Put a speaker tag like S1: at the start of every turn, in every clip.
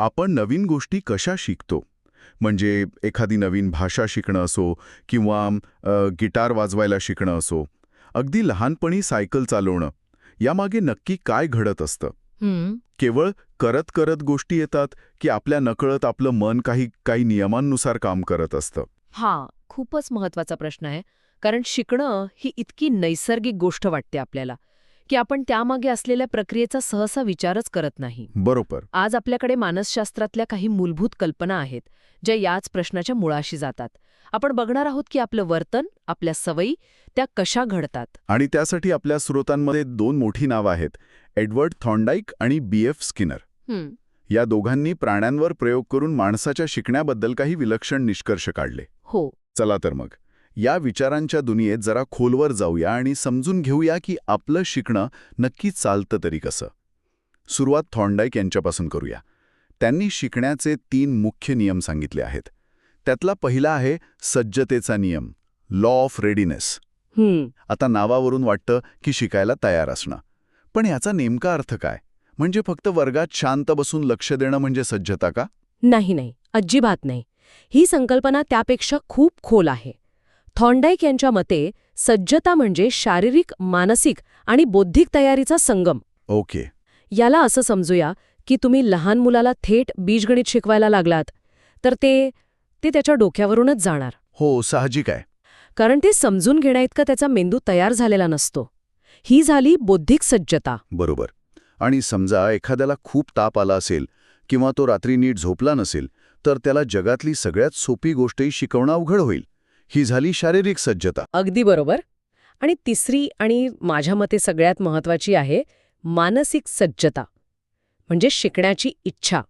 S1: आपण नवीन गोष्टी कशा शिकतो? म्हणजे एखादी नवीन भाषा शिकणं असो किंवा गिटार वाजवायला शिकणं असो अगदी लहानपणी सायकल चालवणं यामागे नक्की काय घडत असतं? केवळ करत करत गोष्टी येतात की आपल्या नकळत आपलं मन काही काही नियमांनुसार काम करत असतं?
S2: हा खूपच महत्त्वाचा प्रश्न आहे. कारण शिकणं ही इतकी नैसर्गिक गोष्ट वाटते आपल्याला. की आपण त्यामागे असलेल्या प्रक्रियेचा सहसा विचारच करत नाही.
S1: बरोबर.
S2: आज आपल्याकडे मानसशास्त्रातल्या काही मूलभूत कल्पना आहेत ज्या याच प्रश्नाच्या मुळाशी जातात. आपण बघणार आहोत की आपलं वर्तन आपल्या सवयी त्या कशा घडतात.
S1: आणि त्यासाठी आपल्या स्रोतांमध्ये दोन मोठी नावं आहेत एडवर्ड थॉन्डाईक आणि बी. एफ. स्किनर. या दोघांनी प्राण्यांवर प्रयोग करून माणसाच्या शिकण्याबद्दल काही विलक्षण निष्कर्ष काढले.
S2: हो.
S1: चला तर मग. या विचारांच्या दुनियेत जरा खोलवर जाऊया आणि समजून घेऊया की आपलं शिकणं नक्की चालतं तरी कसं. सुरुवात थॉन्डाईक यांच्यापासून करूया. त्यांनी शिकण्याचे तीन मुख्य नियम सांगितले आहेत. त्यातला पहिला आहे सज्जतेचा नियम लॉ ऑफ रेडीनेस आता नावावरून वाटतं की शिकायला तयार असणं. पण याचा नेमका अर्थ काय? म्हणजे फक्त वर्गात शांत बसून लक्ष देणं म्हणजे सज्जता का?
S2: नाही नाही. अजिबात नाही. ही संकल्पना त्यापेक्षा खूप खोल आहे. थॉन्डाईक यांच्या मते सज्जता म्हणजे शारीरिक मानसिक आणि बौद्धिक तयारीचा संगम.
S1: ओके.
S2: याला असं समजूया की तुम्ही लहान मुलाला थेट बीजगणित शिकवायला लागलात तर ते ते त्याच्या डोक्यावरूनच जाणार.
S1: हो साहजिक आहे.
S2: कारण ते समजून घेण्याइतका त्याचा मेंदू तयार झालेला नसतो. ही झाली बौद्धिक सज्जता.
S1: बरोबर. आणि समजा एखाद्याला खूप ताप आला असेल किंवा तो रात्री नीट झोपला नसेल तर त्याला जगातली सगळ्यात सोपी गोष्टही शिकवणं अवघड होईल. ही झाली शारीरिक सज्जता.
S2: अगदी बरोबर. आणि तिसरी आणि माझ्या मते सगळ्यात महत्वाची आहे मानसिक सज्जता. म्हणजे शिकण्याची इच्छा.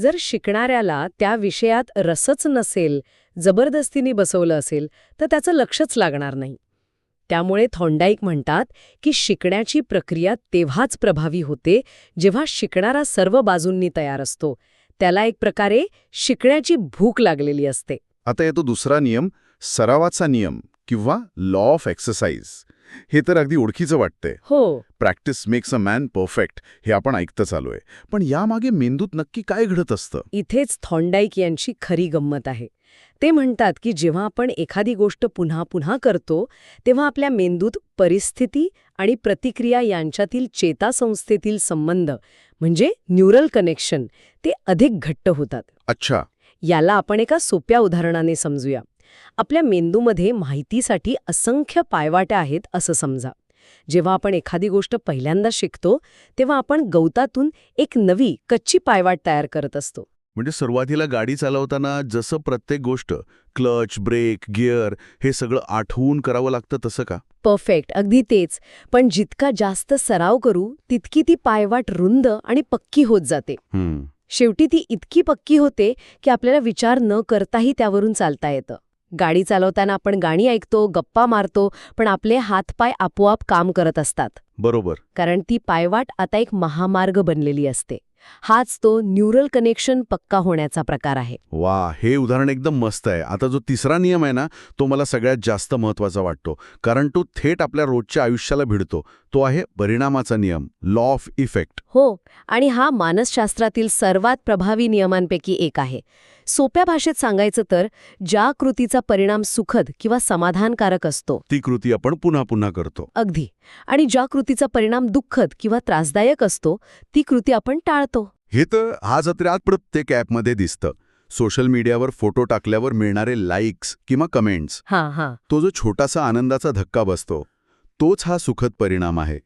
S2: जर शिकणाऱ्याला त्या विषयात रसच नसेल जबरदस्तीने बसवलं असेल तर त्याचं लक्षच लागणार नाही. त्यामुळे थॉन्डाईक म्हणतात की शिकण्याची प्रक्रिया तेव्हाच प्रभावी होते जेव्हा शिकणारा सर्व बाजूंनी तयार असतो. त्याला एक प्रकारे शिकण्याची भूक लागलेली असते.
S1: आता येतो दुसरा नियम. सरावाचा नियम किंवा लॉ ऑफ एक्सरसाइज हे तर अगदी ओळखीचं वाटतंय.
S2: हो.
S1: Practice makes a man perfect हे आपण ऐकतच आलोय पण यामागे मेंदूत नक्की काय घडत असतं?
S2: इथेच थॉन्डाईक यांची खरी गंमत आहे. ते म्हणतात की जेव्हा आपण एखादी गोष्ट पुन्हा पुन्हा करतो तेव्हा आपल्या मेंदूत परिस्थिती आणि प्रतिक्रिया यांच्यातील चेतासंस्थेतील संबंध म्हणजे न्यूरल कनेक्शन ते अधिक घट्ट होतात.
S1: अच्छा.
S2: याला आपण एका सोप्या उदाहरणाने समजूया. आपल्या मेंदूमध्ये माहितीसाठी असंख्य पायवाट्या आहेत असं समजा. जेव्हा आपण एखादी गोष्ट पहिल्यांदा शिकतो तेव्हा आपण गवतातून एक नवी कच्ची पायवाट तयार करत असतो.
S1: म्हणजे सुरुवातीला गाडी चालवताना जसं प्रत्येक गोष्ट क्लच ब्रेक गिअर हे सगळं आठवून करावं लागतं तसं का?
S2: परफेक्ट अगदी तेच. पण जितका जास्त सराव करू तितकी ती पायवाट रुंद आणि पक्की होत जाते. शेवटी ती इतकी पक्की होते की आपल्याला विचार न करताही त्यावरून चालता येतं. गाडी चालवताना आपण गाणी ऐकतो गप्पा मारतो पण आपले हातपाय आपोआप काम करत असतात.
S1: बरोबर.
S2: कारण ती पायवाट आता एक महामार्ग बनलेली असते. हाच तो न्यूरल कनेक्शन पक्का होण्याचा प्रकार आहे.
S1: वा हे उदाहरण एकदम मस्त आहे. आता जो तिसरा नियम आहे ना तो मला सगळ्यात जास्त महत्त्वाचा वाटतो. कारण तो थेट आपल्या रोजच्या आयुष्याला भिडतो. तो आहे परिणामाचा नियम लॉ ऑफ इफेक्ट
S2: हो आणि हा मानसशास्त्रातील सर्वात प्रभावी नियमांपैकी एक आहे. सोप्या भाषेत सांगायचं तर ज्या कृतीचा परिणाम सुखद किंवा समाधानकारक असतो.
S1: ती कृती आपण पुन्हा पुन्हा करतो.
S2: अगदी. आणि ज्या कृतीचा परिणाम दुःखद किंवा त्रासदायक असतो ती कृती आपण टाळतो.
S1: हे तर हा जत्र्यात प्रत्येक ॲपमध्ये दिसतं. सोशल मीडियावर फोटो टाकल्यावर मिळणारे लाईक्स किंवा कमेंट्स.
S2: हां हां.
S1: तो जो छोटासा आनंदाचा धक्का बसतो तोच हा सुखद परिणाम आहे.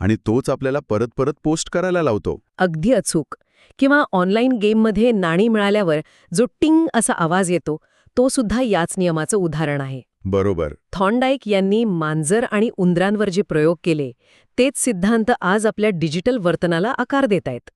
S1: आणि तोच आपल्याला परत परत पोस्ट करायला लावतो.
S2: अगदी अचूक. किंवा ऑनलाईन गेममध्ये नाणी मिळाल्यावर जो टिंग असा आवाज येतो तो सुद्धा याच नियमाचं उदाहरण आहे.
S1: बरोबर.
S2: थॉन्डाईक यांनी मांजर आणि उंदरांवर जे प्रयोग केले तेच सिद्धांत आज आपल्या डिजिटल वर्तनाला आकार देत आहेत.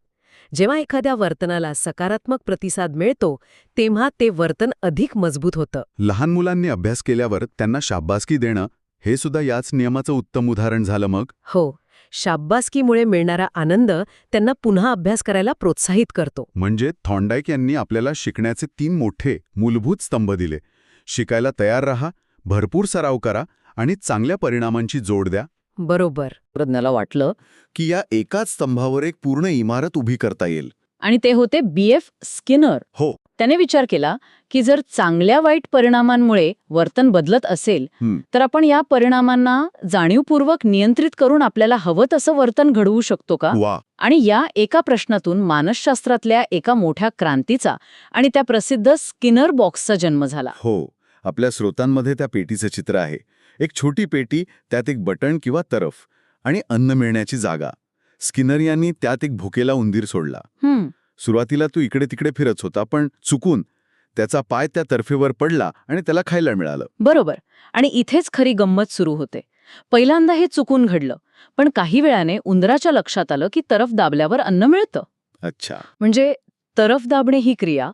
S2: जेव्हा एखाद्या वर्तनाला सकारात्मक प्रतिसाद मिळतो तेव्हा ते वर्तन अधिक मजबूत होतं.
S1: लहान मुलांनी अभ्यास केल्यावर त्यांना शाब्बासकी देणं हे सुद्धा याच नियमाचं उत्तम उदाहरण झालं मग?
S2: हो. शाब्बासकीमुळे मिळणारा आनंद त्यांना पुन्हा अभ्यास करायला प्रोत्साहित करतो.
S1: म्हणजे थॉन्डाईक यांनी आपल्याला शिकण्याचे तीन मोठे मूलभूत स्तंभ दिले. शिकायला तयार राहा भरपूर सराव करा आणि चांगल्या परिणामांची जोड द्या.
S2: बरोबर.
S3: तज्ज्ञाला वाटलं
S1: की या एकाच स्तंभावर एक पूर्ण इमारत उभी करता येईल.
S2: आणि ते होते बी एफ स्किनर.
S1: हो
S2: त्याने विचार केला की जर चांगल्या वाईट परिणामांमुळे वर्तन बदलत असेल. तर आपण या परिणामांना जाणीवपूर्वक नियंत्रित करून आपल्याला हवं तसं वर्तन घडवू शकतो का? आणि या एका प्रश्नातून मानसशास्त्रातल्या एका मोठ्या क्रांतीचा आणि त्या प्रसिद्ध स्किनर बॉक्सचा जन्म झाला.
S1: हो आपल्या स्रोतांमध्ये त्या पेटीचं चित्र आहे. एक छोटी पेटी त्यात एक बटण किंवा तरफ आणि अन्न मिळण्याची जागा. स्किनर यांनी त्यात एक भुकेला उंदीर सोडला. सुरुवातीला तो इकडे तिकडे फिरत होता पण चुकून त्याचा पाय त्या तर्फेवर पडला आणि त्याला खायला मिळालं.
S2: बरोबर. आणि इथेच खरी गंमत सुरू होते. पहिल्यांदा हे चुकून घडलं पण काही वेळाने उंदराच्या लक्षात आलं की तरफ दाबल्यावर अन्न मिळतं.
S1: अच्छा.
S2: म्हणजे तरफ दाबणे ही क्रिया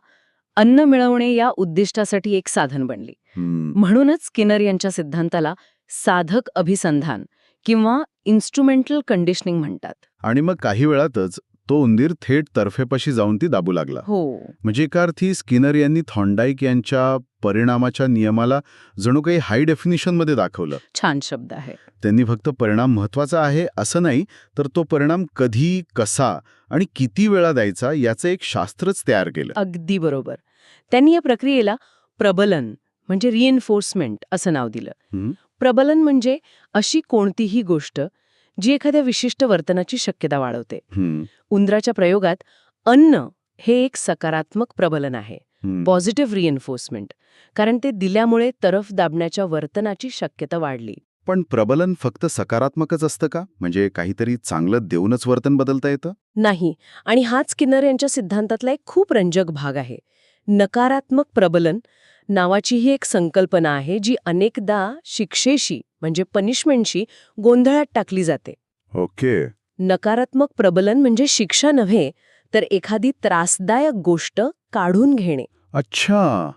S2: अन्न मिळवणे या उद्दिष्टासाठी एक साधन बनली. म्हणूनच स्किनर यांच्या सिद्धांताला साधक अभिसंधान किंवा इन्स्ट्रुमेंटल कंडिशनिंग म्हणतात.
S1: आणि मग काही वेळातच तो उंदीर थेट तर्फेपाशी जाऊन ती दाबू लागला.
S2: हो.
S1: म्हणजे एका अर्थी स्किनर यांनी थॉन्डाईक यांच्या परिणामाच्या नियमाला जणू काही हाय डेफिनिशनमध्ये दाखवलं.
S2: छान शब्द आहे.
S1: त्यांनी फक्त परिणाम महत्त्वाचा आहे असं नाही तर तो परिणाम कधी कसा आणि किती वेळा द्यायचा याचं एक शास्त्रच तयार केलं.
S2: अगदी बरोबर. त्यांनी या प्रक्रियेला प्रबलन म्हणजे रिएन्फोर्समेंट असं नाव दिलं. प्रबलन म्हणजे अशी कोणतीही गोष्ट जी एखाद्या विशिष्ट वर्तनाची शक्यता वाढवते. उंदराच्या प्रयोगात अन्न हे एक सकारात्मक प्रबलन आहे. पॉझिटिव्ह रिएन्फोर्समेंट कारण ते दिल्यामुळे तरफ दाबण्याच्या वर्तनाची शक्यता वाढली.
S1: पण प्रबलन फक्त सकारात्मकच असतं का? म्हणजे काहीतरी चांगलं देऊनच वर्तन बदलता येतं?
S2: नाही आणि हाच किन्नर यांच्या सिद्धांतातला एक खूप रंजक भाग आहे. नकारात्मक प्रबलन नावाची ही एक संकल्पना आहे जी अनेकदा शिक्षेशी म्हणजे पनिशमेंटशी गोंधळात टाकली जाते.
S1: ओके.
S2: नकारात्मक प्रबलन म्हणजे शिक्षा नव्हे तर एखादी त्रासदायक गोष्ट काढून घेणे.
S1: अच्छा.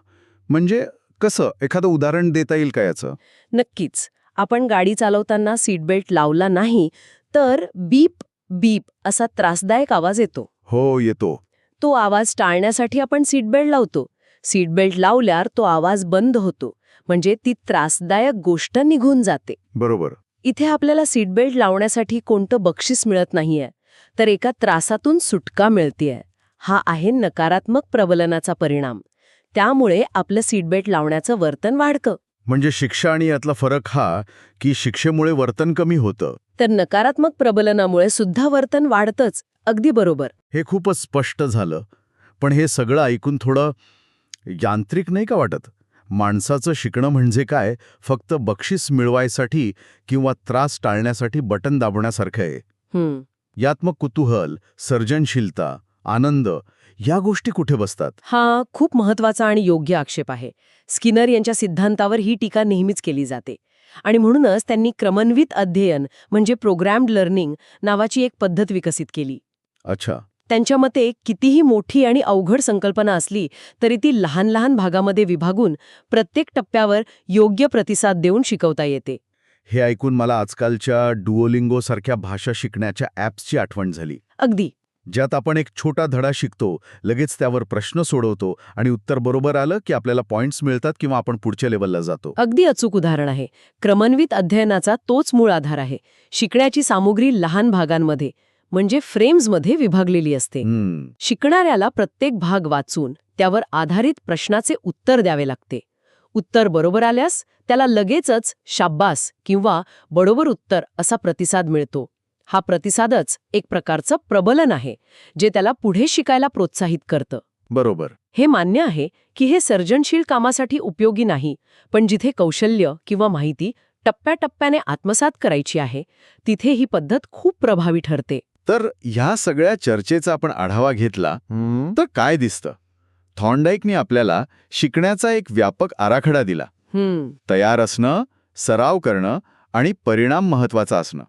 S1: म्हणजे कसं? एखादं उदाहरण देता येईल का याचं?
S2: नक्कीच. आपण गाडी चालवताना सीट बेल्ट लावला नाही तर बीप बीप असा त्रासदायक आवाज येतो.
S1: हो येतो.
S2: तो आवाज टाळण्यासाठी आपण सीट बेल्ट लावतो. सीट बेल्ट लावल्यावर तो आवाज बंद होतो. म्हणजे ती त्रासदायक गोष्ट निघून जाते.
S1: बरोबर.
S2: इथे आपल्याला सीट बेल्ट लावण्यासाठी कोणतं बक्षीस मिळत नाहीये तर एका त्रासातून सुटका मिळतीये. हा आहे नकारात्मक प्रबलनाचा परिणाम. त्यामुळे आपलं सीट बेल्ट लावण्याचं वर्तन वाढतं.
S1: म्हणजे शिक्षा आणि यातला फरक हा की शिक्षेमुळे वर्तन कमी होतं.
S2: तर नकारात्मक प्रबलनामुळे सुद्धा वर्तन वाढतंच अगदी बरोबर.
S1: हे खूपच स्पष्ट झालं. पण हे सगळं ऐकून थोडं यांत्रिक नाही का वाटत? माणसाचं शिकणं म्हणजे काय? फक्त बक्षीस मिळवायसाठी किंवा त्रास टाळण्यासाठी बटन दाबण्यासारखं आहे. यात मग कुतूहल सर्जनशीलता आनंद या गोष्टी कुठे बसतात?
S2: हा खूप महत्त्वाचा आणि योग्य आक्षेप आहे. स्किनर यांच्या सिद्धांतावर ही टीका नेहमीच केली जाते. आणि म्हणूनच त्यांनी क्रमन्वित अध्ययन म्हणजे प्रोग्रॅम्ड लर्निंग नावाची एक पद्धत विकसित केली.
S1: अच्छा.
S2: त्यांच्या मते कितीही मोठी आणि अवघड संकल्पना असली तरी ती लहान लहान भागामध्ये विभागून प्रत्येक टप्प्यावर योग्य प्रतिसाद देऊन शिकवता येते.
S1: हे ऐकून मला आजकालच्या डुओलिंगो सारख्या भाषा शिकण्याच्या ॲप्सची आठवण झाली.
S2: अगदी.
S1: ज्यात आपण एक छोटा धडा शिकतो लगेच त्यावर प्रश्न सोडवतो आणि उत्तर बरोबर आलं की आपल्याला पॉइंट्स मिळतात किंवा आपण पुढच्या लेवलला जातो.
S2: अगदी अचूक उदाहरण आहे. क्रमन्वित अध्ययनाचा तोच मूळ आधार आहे. शिकण्याची सामुग्री लहान भागांमध्ये. म्हणजे फ्रेम्समध्ये विभागलेली असते. शिकणाऱ्याला प्रत्येक भाग वाचून त्यावर आधारित प्रश्नाचे उत्तर द्यावे लागते. उत्तर बरोबर आल्यास त्याला लगेचच शाब्बास किंवा बरोबर उत्तर असा प्रतिसाद मिळतो. हा प्रतिसादच एक प्रकारचं प्रबलन आहे जे त्याला पुढे शिकायला प्रोत्साहित करतं.
S1: बरोबर.
S2: हे मान्य आहे की हे सर्जनशील कामासाठी उपयोगी नाही पण जिथे कौशल्य किंवा माहिती टप्प्याटप्प्याने आत्मसात करायची आहे तिथे ही पद्धत खूप प्रभावी ठरते.
S1: तर ह्या सगळ्या चर्चेचा आपण आढावा घेतला तर काय दिसतं? थॉर्नडाईकने आपल्याला शिकण्याचा एक व्यापक आराखडा दिला. तयार असणं सराव करणं आणि परिणाम महत्त्वाचा असणं.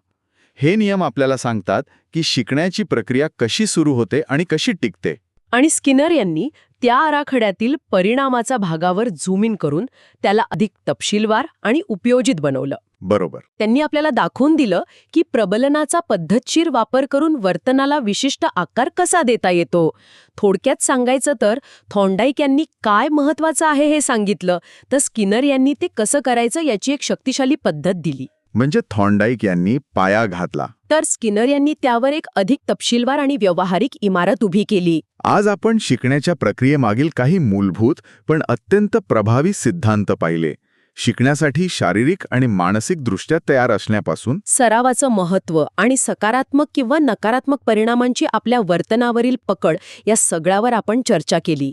S1: हे नियम आपल्याला सांगतात की शिकण्याची प्रक्रिया कशी सुरू होते आणि कशी टिकते.
S2: आणि स्किनर यांनी त्या आराखड्यातील परिणामाचा भागावर झूम इन करून त्याला अधिक तपशीलवार आणि उपयोजित बनवलं.
S1: बरोबर.
S2: त्यांनी आपल्याला दाखवून दिलं की प्रबलनाचा पद्धतशीर वापर करून वर्तनाला विशिष्ट आकार कसा देता येतो? थोडक्यात सांगायचं तर थॉन्डाईक यांनी काय महत्वाचं आहे हे सांगितलं तर स्किनर यांनी ते कसं करायचं याची एक शक्तिशाली पद्धत दिली.
S1: म्हणजे थॉर्नडाईक यांनी पाया घातला.
S2: तर स्किनर यांनी त्यावर एक अधिक तपशीलवार आणि व्यावहारिक इमारत उभी केली.
S1: आज आपण शिकण्याच्या प्रक्रियेमागील काही मूलभूत पण अत्यंत प्रभावी सिद्धांत पाहिले. शिकण्यासाठी शारीरिक आणि मानसिक दृष्ट्या तयार असण्यापासून
S2: सरावाचं महत्त्व आणि सकारात्मक किंवा नकारात्मक परिणामांची आपल्या वर्तनावरील पकड या सगळ्यावर आपण चर्चा केली.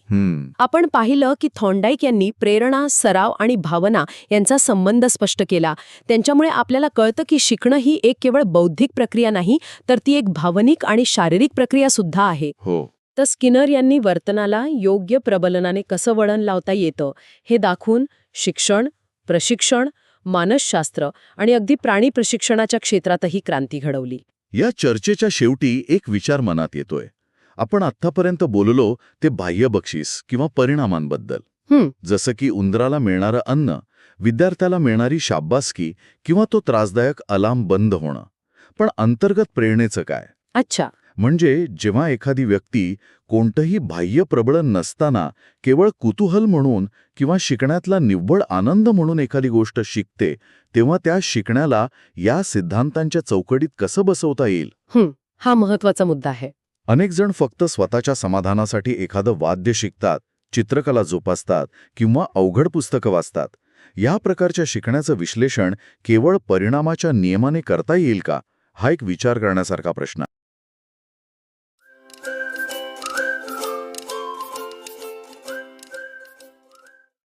S2: आपण पाहिलं की थॉन्डाईक यांनी प्रेरणा सराव आणि भावना यांचा संबंध स्पष्ट केला. त्यांच्यामुळे आपल्याला कळतं की शिकणं ही एक केवळ बौद्धिक प्रक्रिया नाही तर ती एक भावनिक आणि शारीरिक प्रक्रिया सुद्धा आहे.
S1: हो.
S4: तर स्किनर यांनी वर्तनाला योग्य प्रबलनाने कसं वळण लावता येतं हे दाखवून शिक्षण प्रशिक्षण मानसशास्त्र आणि अगदी प्राणी प्रशिक्षणाच्या क्षेत्रातही क्रांती घडवली.
S1: या चर्चेच्या शेवटी एक विचार मनात येतोय. आपण आत्तापर्यंत बोललो ते बाह्य बक्षीस किंवा परिणामांबद्दल. जसं की उंदराला मिळणारं अन्न विद्यार्थ्याला मिळणारी शाब्बासकी किंवा तो त्रासदायक अलार्म बंद होणं. पण अंतर्गत प्रेरणेचं काय?
S2: अच्छा.
S1: म्हणजे जेव्हा एखादी व्यक्ती कोणतंही बाह्य प्रबळन नसताना केवळ कुतूहल म्हणून किंवा शिकण्यातला निव्वळ आनंद म्हणून एखादी गोष्ट शिकते तेव्हा त्या शिकण्याला या सिद्धांतांच्या चौकटीत कसं बसवता येईल?
S4: हा महत्त्वाचा मुद्दा आहे.
S1: अनेक जण फक्त स्वतःच्या समाधानासाठी एखादं वाद्य शिकतात चित्रकला जोपासतात किंवा अवघड पुस्तकं वाचतात. या प्रकारच्या शिकण्याचं विश्लेषण केवळ परिणामाच्या नियमाने करता येईल का? हा एक विचार करण्यासारखा प्रश्न आहे.